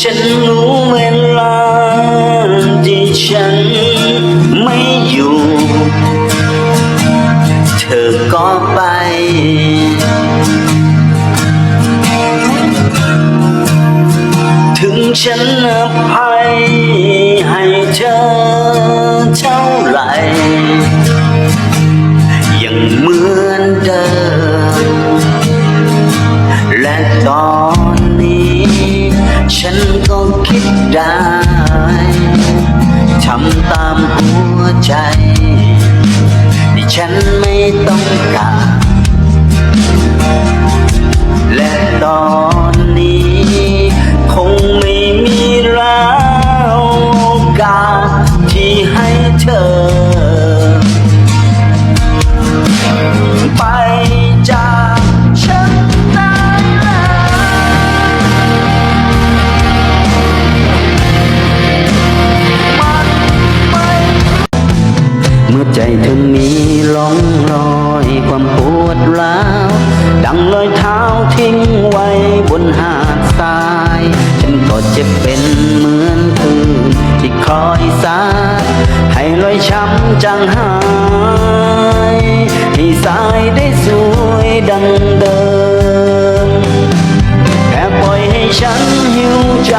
ฉันรู้เวลาที่ฉันไม่อยู่ เธอก็ไป ถึงฉันอภัยให้เธอเท่าไหร่ยังเหมือนเดิมและตอ ฉันก็คิดได้ทำตามหัวใจ รอยเท้าทิ้งไว้บนหาดทราย ฉันก็จ็บเป็นเหมือนคืนที่คอยสาดให้รอยช้ำจางหาย ให้สายได้สวยดังเดิมแค่ปล่อยให้ฉันหิวใจ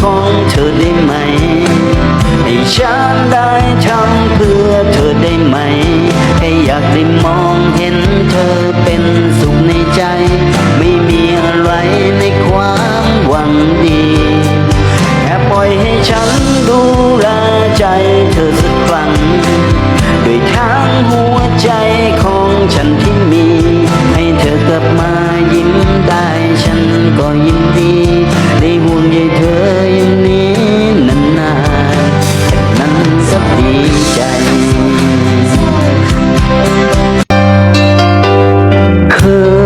ของเธอได้ไหม ให้ฉันได้ทำเพื่อเธอได้ไหมแค่อยากได้มองเห็นเธอเป็นสุขในใจ ไม่มีอะไรในความหวังดีแค่ปล่อยให้ฉันดูแลใจเธอสักครั้งด้วยทางหัวใจของฉันที่มี ให้เธอกลับมายิ้มได้ฉันก็ยินดี ได้ห่วงใยเธออย่างนี้ ใจ เคย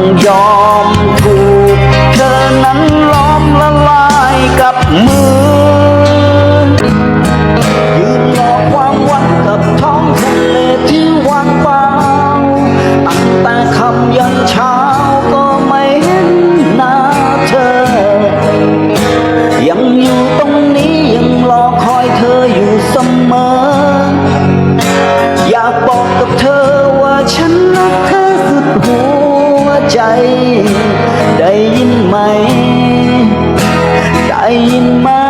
ต้องยอ ได้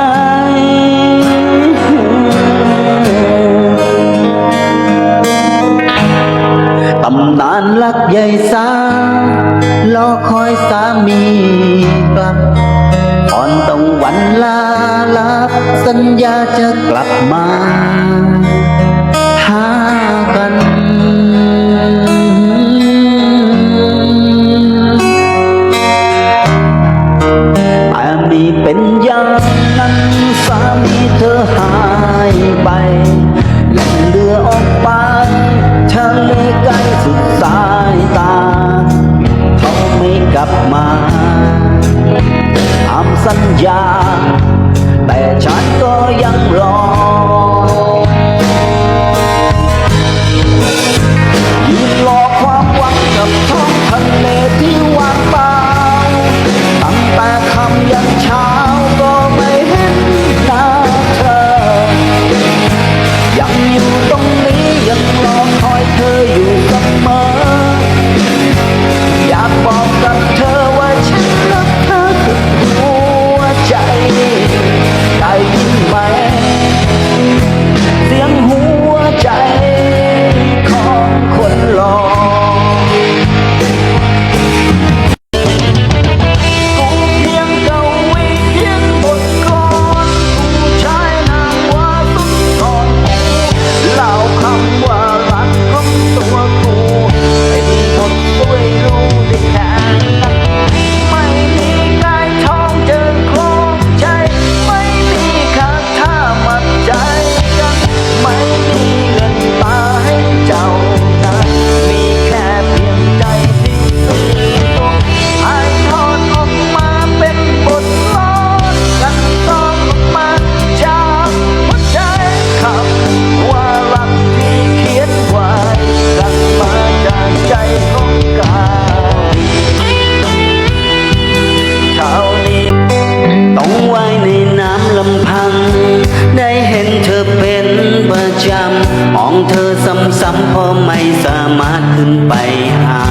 เธอซ้ำๆเพราะไม่สามารถขึ้นไปหา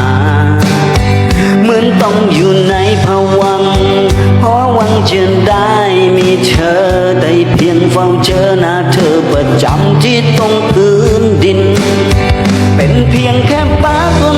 เหมือนต้องอยู่ในภวังเพราะวังเจนได้มีเธอแต่เพียงเฝ้าเจอหน้าเธอประจำที่ตรงพื้นดิน เป็นเพียงแค่ป้าคน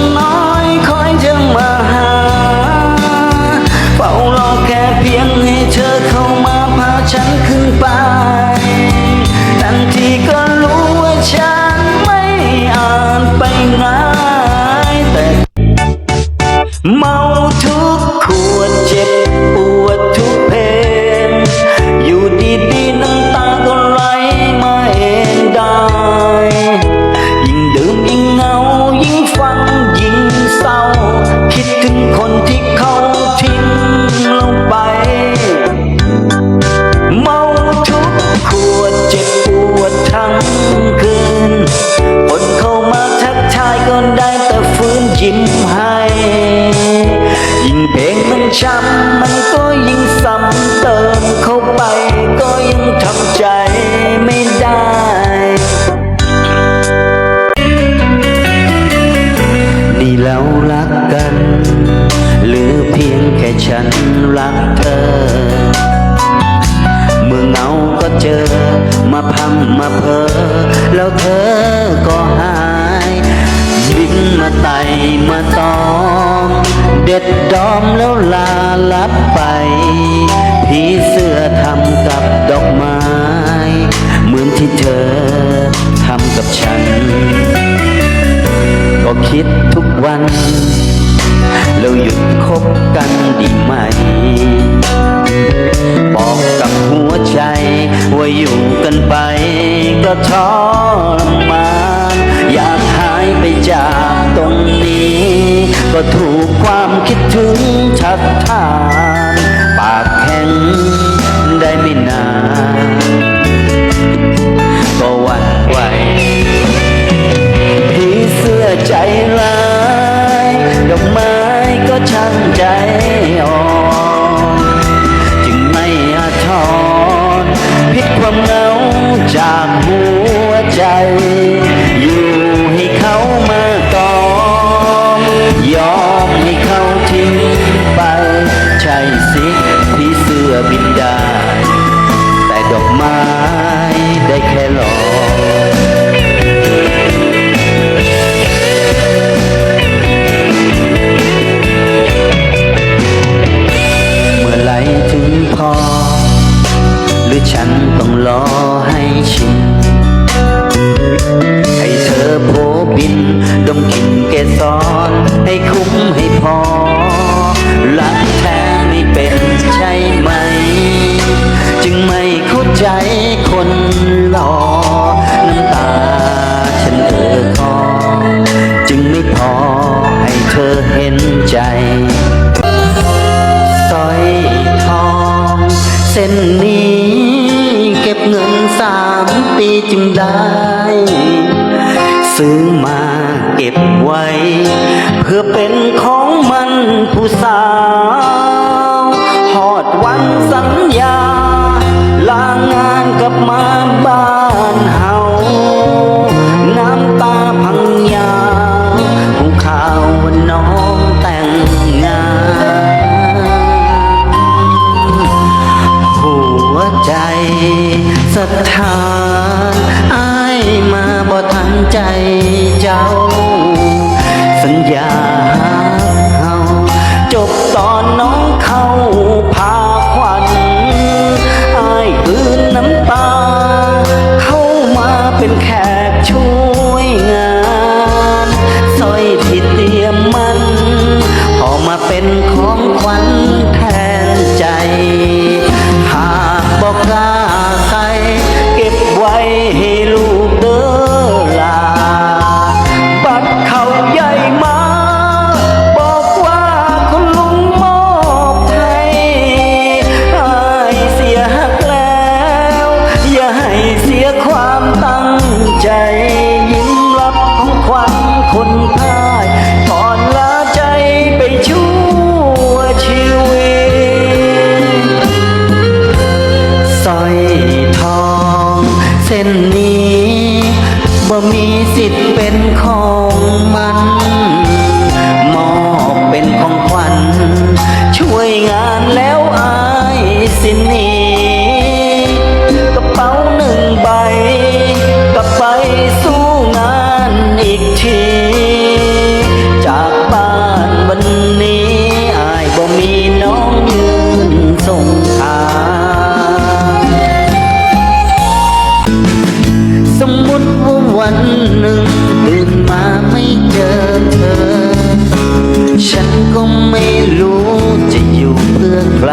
จดอมแล้วลาลับไป ผีเสื้อทำกับดอกไม้ เหมือนที่เธอทำกับฉัน ก็คิดทุกวัน แล้วหยุดคบกันดีไหม บอกกับหัวใจ ว่าอยู่กันไปก็ทรมานอยากหายไปจากตรงนี้ ก็ถูกความคิดถึงชัดทา ใจเจ้า เส้นนี้บ่มีสิทธิ์เป็นของมัน มอบเป็นของขวัญช่วยงานแล้วอายสินนี้กระเป๋าหนึ่งใบกลับไปสู้งานอีกที วันหนึ่งตื่นมาไม่เจอเธอ ฉันก็ไม่รู้จะอยู่เพื่อใคร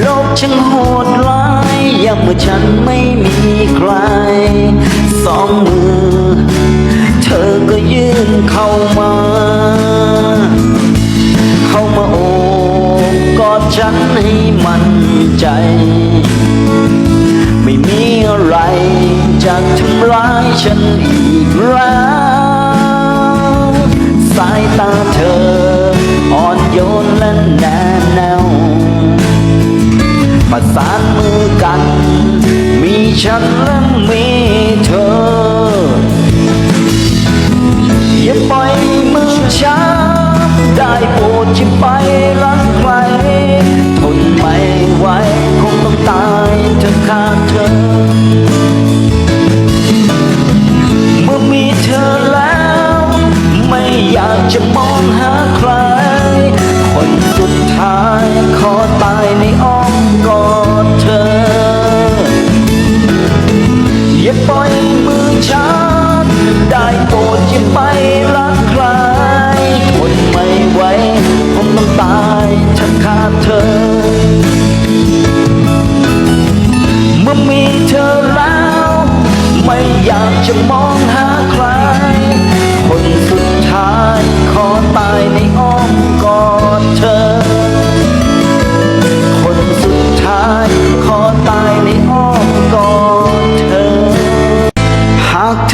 โลกช่างโหดร้ายยามเมื่อฉันไม่มีใคร สองมือ เธอก็ยื่นเข้ามา เข้ามาโอบกอดฉันให้มั่นใจ อะไรจะทำร้ายฉันอีกแล้ว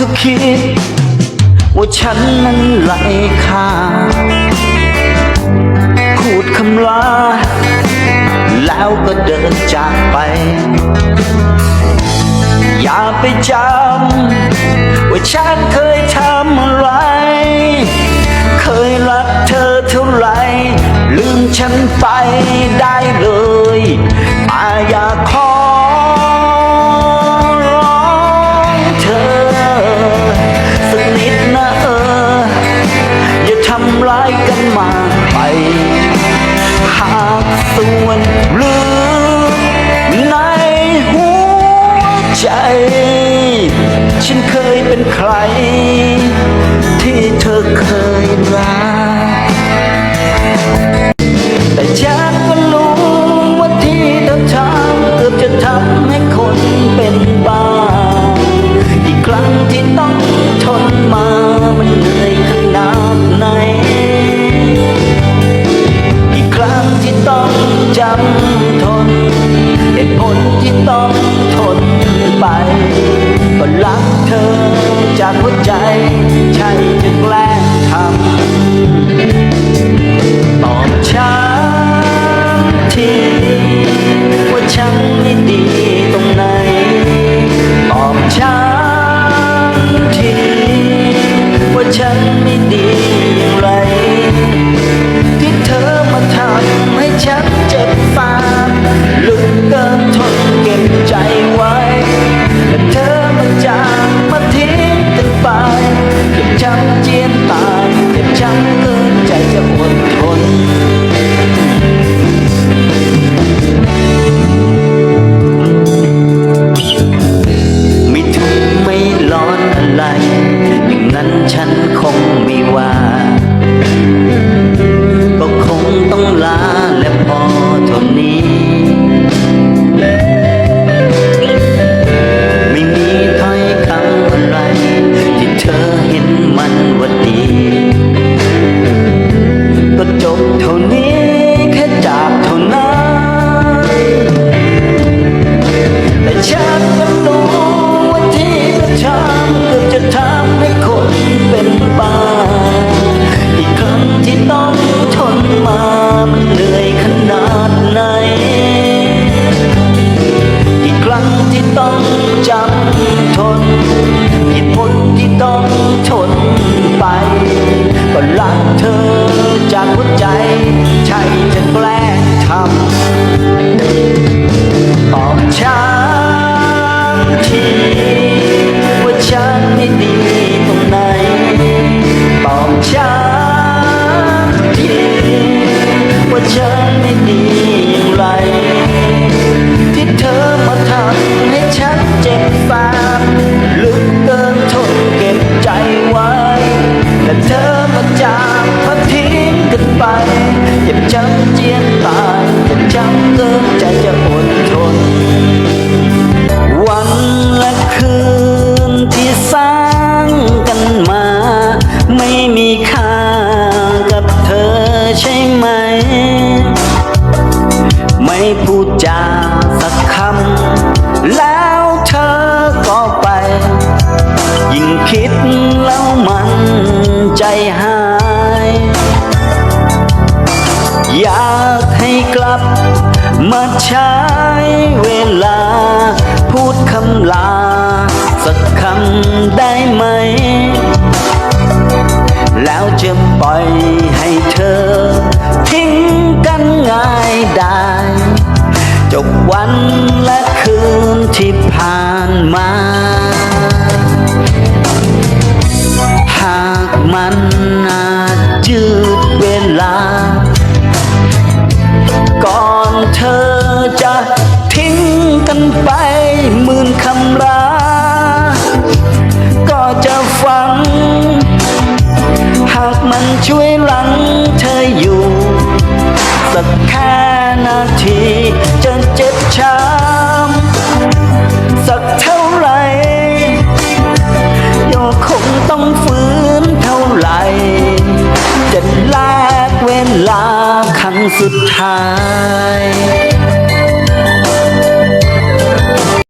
อคิด ว่าฉันนั้นไร้ค่าพูดคำลา แล้วก็เดินจากไป อย่าไปจำ ว่าฉันเคยทำอะไร เคยรักเธอเท่าไร ลืมฉันไปได้เลยแต่อย่าขอ นเหตุผลที่ต้องทนไป ก็รักเธอจากหัวใจ ใช่จะแกล้งทำตอบฉันทีว่าฉันไม่ดีตรงไหนตอบฉันทีว่าฉันไม่ดีอย่างไร อยากให้กลับ มาใช้เวลา พูดคำลา สักคำได้ไหม แล้วจะปล่อยให้เธอ ทิ้งกันง่ายได้ จบวันและคืนที่ผ่านมา หากมันอาจยืดเวลา